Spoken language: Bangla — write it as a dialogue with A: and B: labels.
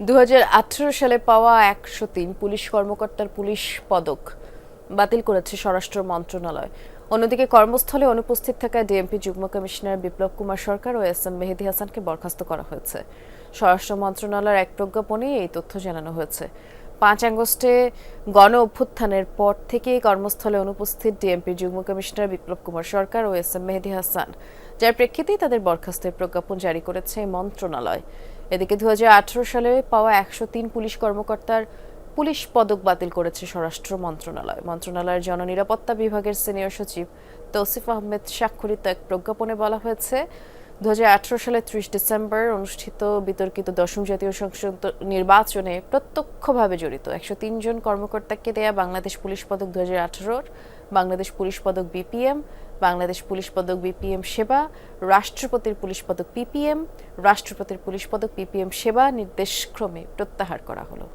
A: দু হাজার আঠারো সালে পাওয়া একশো তিন পুলিশ কর্মকর্তার পুলিশ পদক বাতিল করেছে স্বরাষ্ট্র মন্ত্রণালয়। অন্যদিকে কর্মস্থলে অনুপস্থিত থাকা ডিএমপি যুগ্ম কমিশনার বিপ্লব কুমার সরকার ও এস এম মেহেদি হাসানকে বরখাস্ত করা হয়েছে। স্বরাষ্ট্র মন্ত্রণালয়ের এক প্রজ্ঞাপনে এই তথ্য জানানো হয়েছে। পাঁচ আগস্টে গণ অভ্যুত্থানের পর থেকে কর্মস্থলে অনুপস্থিত ডিএমপি যুগ্ম কমিশনার বিপ্লব কুমার সরকার ও এস এম মেহেদি হাসান, যার প্রেক্ষিতেই তাদের বরখাস্তের প্রজ্ঞাপন জারি করেছে মন্ত্রণালয়। এদিকে দু হাজার আঠারো সালে পাওয়া একশো তিন পুলিশ কর্মকর্তার পুলিশ পদক বাতিল করেছে স্বরাষ্ট্র মন্ত্রণালয়। মন্ত্রণালয়ের জননিরাপত্তা বিভাগের সিনিয়র সচিব তৌসিফ আহমেদ স্বাক্ষরিত এক প্রজ্ঞাপনে বলা হয়েছে দু সালের ত্রিশ ডিসেম্বর অনুষ্ঠিত বিতর্কিত দশম জাতীয় সংসদ নির্বাচনে প্রত্যক্ষভাবে জড়িত। একশো তিন জন কর্মকর্তাকে দেয়া বাংলাদেশ পুলিশ পদক দু হাজার বাংলাদেশ পুলিশ পদক বিপিএম, বাংলাদেশ পুলিশ পদক বিপিএম সেবা, রাষ্ট্রপতির পুলিশ পদক পিপিএম, রাষ্ট্রপতির পুলিশ পদক পিপিএম সেবা নির্দেশক্রমে প্রত্যাহার করা হলো।